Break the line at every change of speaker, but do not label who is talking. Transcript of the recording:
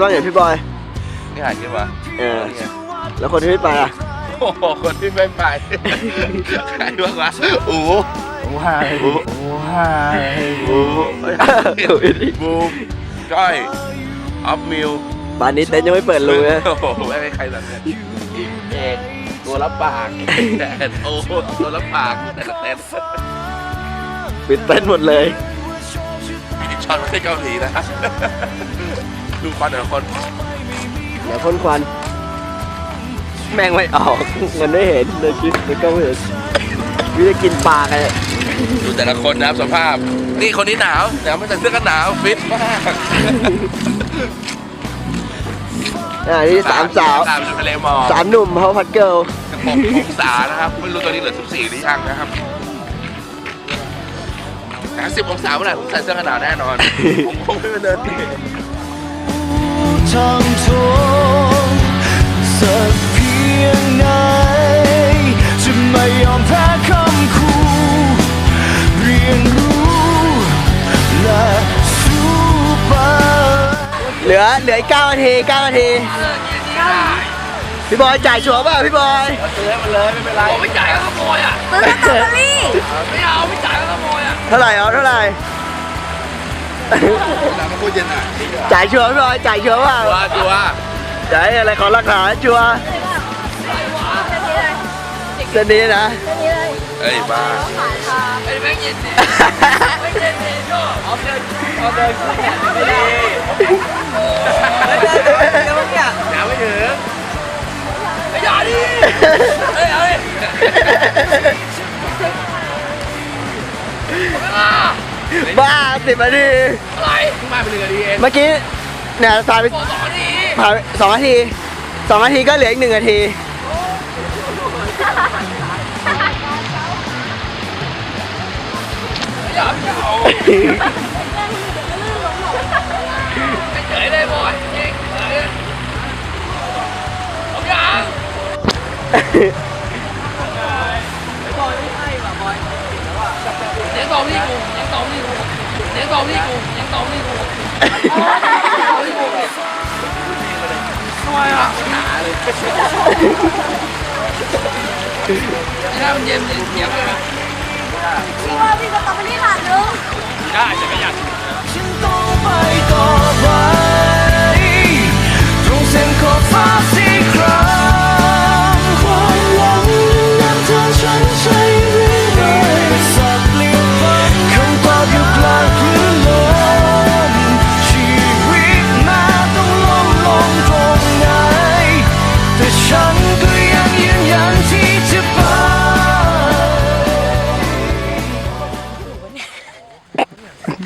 บ้างเนี่ยพี่บอย
นี่หายใช่ปะ
เออแล้วคนที่ไม่ไปอะ
โอ้โหคนที่ไม่ไปใครบ้างวะโอ้โห
ว้าย
โอ้โห
ว้าย
โอ้โหบูมก้อยออฟมิว
บ้านนี้เต็นท์ยังไม่เปิดรูนะ
โอ้โหไม่มีใครแบบเนี้ยเอกตัวละปากแดดโอ้โหตัวละปากแต่ละเต้น
ปิดเต็นท์หมดเลย
ช็อตไม่ใช่เกาหลีนะ ดูควันแต่ละคน
เดี๋ยวพ่นควัน แม่งไม่ออก มันไม่เห็นเลยคิดมันก็ไม่เห็นวิจะกินปลากันเนี่ย
ดูแต่ละคนนะครับสภาพ นี่คนนี้หนาวหนาวไม่ใส่เสื้อกันหนาวฟิตมาก
อ่านี่สามสาว
สามอยู่ทะเลหมอก
สามหนุ่มเขาพัดเกิล
หกองศานะครับไม่รู้ตอนนี้เหลือสิบสี่หรือยังนะครับแต่สิบองศาเมื่อไหร่ผมใส่เสื้อกันหนาวแน่นอนผมคงไม่ไปเดิน เอง
ทางทนสักเพียงไหนจะไม่ยอมแพ้คำคูเรียนรู้และสู้ไป
เหลือเหลืออีกเก้านาทีเก้านาทีพี่บอยจ่ายชัวร์ป่ะพี่บอย
ซื้อให้มันเลยไม่เป็นไรไม่จ่ายก็ขโมยอะ
ซื้อลอตเตอรี่
ไม่เอาไม่จ่ายก็ขโมยอะ
เท่าไหร่เอาเท่าไหร่
น้ำมันพูดเย็นอะ
จ่ายชัวร์พี่บอยจ่ายชัวร์ป่ะ
ตัวตัว
จ่ายอะไรขอราคาชัวร์เส้นนี้นะ
เอ้ยบ้าอย่าไม่ถึงอย่าดิเฮ้ยเอาดิ
บ้าสิบนาที
อะไรเพิ่งมาเป็นหนึ่งนาทีเอง
เมื่อกี้เนี่ยสายไป
สองนาที
ผ่านไปสองนาทีสองนาทีก็เหลืออีกหนึ่งนาที
อย่าไม่เอาเฉยเลยบอยเองเฉยเอาอย่าง เสียงตอบนี่กูเสียงตอบนี่กูทำไมอะหนาเลยถ้ามันเย็นมันเสียเลยนะ
พี่ว่าพี่
จะ
ตอเบอรี่หลานนึง ได้จะไม่อยา
ก